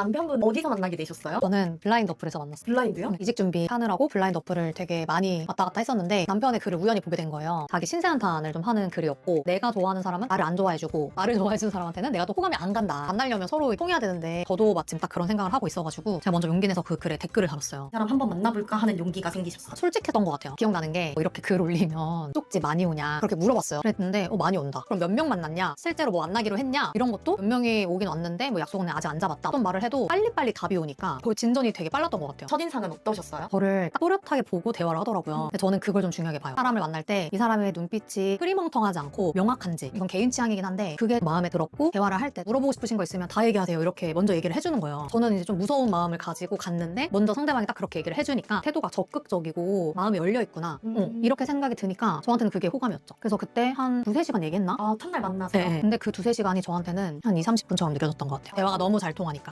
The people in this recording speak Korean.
남편분 어디서 만나게 되셨어요? 저는 블라인드 어플에서 만났어요. 블라인드요? 이직 준비 하느라고 블라인드 어플을 되게 많이 왔다 갔다 했었는데 남편의 글을 우연히 보게 된 거예요. 자기 신세한탄을 좀 하는 글이었고 내가 좋아하는 사람은 나를 안 좋아해주고 나를 좋아해주는 사람한테는 내가 또 호감이 안 간다. 만나려면 서로 통해야 되는데 저도 마침 딱 그런 생각을 하고 있어가지고 제가 먼저 용기 내서 그 글에 댓글을 달았어요. 이 사람 한번 만나볼까 하는 용기가 생기셨어요. 솔직했던 것 같아요. 기억나는 게 뭐 이렇게 글 올리면 쪽지 많이 오냐 그렇게 물어봤어요. 그랬는데 어 많이 온다. 그럼 몇 명 만났냐? 실제로 뭐 만나기로 했냐? 이런 것도 몇 명이 오긴 왔는데 뭐 약속은 아직 안 잡았다. 어떤 말을 해도 빨리빨리 답이 오니까 그 진전이 되게 빨랐던 것 같아요. 첫인상은 어떠셨어요? 저를 딱 또렷하게 보고 대화를 하더라고요. 근데 저는 그걸 좀 중요하게 봐요. 사람을 만날 때 이 사람의 눈빛이 흐리멍텅하지 않고 명확한지 이건 개인 취향이긴 한데 그게 마음에 들었고 대화를 할 때 물어보고 싶으신 거 있으면 다 얘기하세요. 이렇게 먼저 얘기를 해주는 거예요. 저는 이제 좀 무서운 마음을 가지고 갔는데 먼저 상대방이 딱 그렇게 얘기를 해주니까 태도가 적극적이고 마음이 열려 있구나. 음. 어, 이렇게 생각이 드니까 저한테는 그게 호감이었죠. 그래서 그때 한 두세 시간 얘기했나? 아, 첫날 만나서요? 네. 근데 그 두세 시간이 저한테는 한 2, 30분처럼 느껴졌던 것 같아요. 대화가 너무 잘 통하니까.